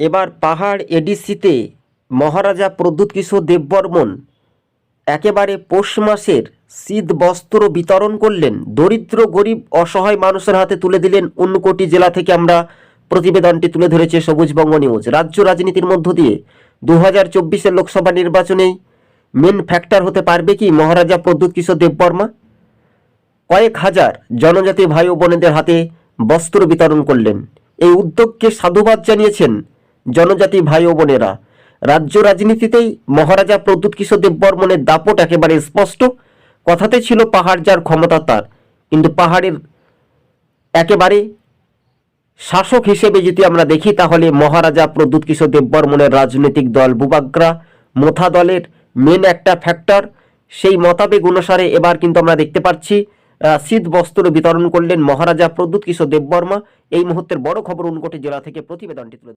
এবার পাহাড় এডিসিতে মহারাজা প্রদ্যুৎ কিশোর দেববর্মন একেবারে পৌষ মাসের শীত বস্ত্র বিতরণ করলেন। দরিদ্র, গরিব, অসহায় মানুষের হাতে তুলে দিলেন। ঊনকোটি জেলা থেকে আমরা প্রতিবেদনটি তুলে ধরেছে সবুজবঙ্গ নিউজ। রাজ্য রাজনীতির মধ্য দিয়ে দু হাজার চব্বিশের লোকসভা নির্বাচনেই মেন ফ্যাক্টর হতে পারবে কি মহারাজা প্রদ্যুৎ কিশোর দেববর্মা? কয়েক হাজার জনজাতি ভাই ও বোনেদের হাতে বস্ত্র বিতরণ করলেন। এই উদ্যোগকে সাধুবাদ জানিয়েছেন জনজাতি ভাই ও বোনেরা, রাজ্য রাজনীতিতেই মহারাজা প্রদ্যুৎ কিশোর দেববর্মনের দাপট একেবারে স্পষ্ট। কথাতে ছিল পাহাড় যার ক্ষমতা তার, কিন্তু পাহাড়ের একেবারে শাসক হিসেবে যদি আমরা দেখি, তাহলে মহারাজা প্রদ্যুৎ কিশোর দেববর্মনের রাজনৈতিক দল বুবাগ্রা, মোথা দলের মেন একটা ফ্যাক্টর সেই মতাবেগ অনুসারে এবার কিন্তু আমরা দেখতে পাচ্ছি শীত বস্ত্র বিতরণ করলেন মহারাজা প্রদ্যুৎ কিশোর দেববর্মা এই মুহূর্তের বড় খবর উনকোটি জেলা থেকে প্রতিবেদনটি তুলে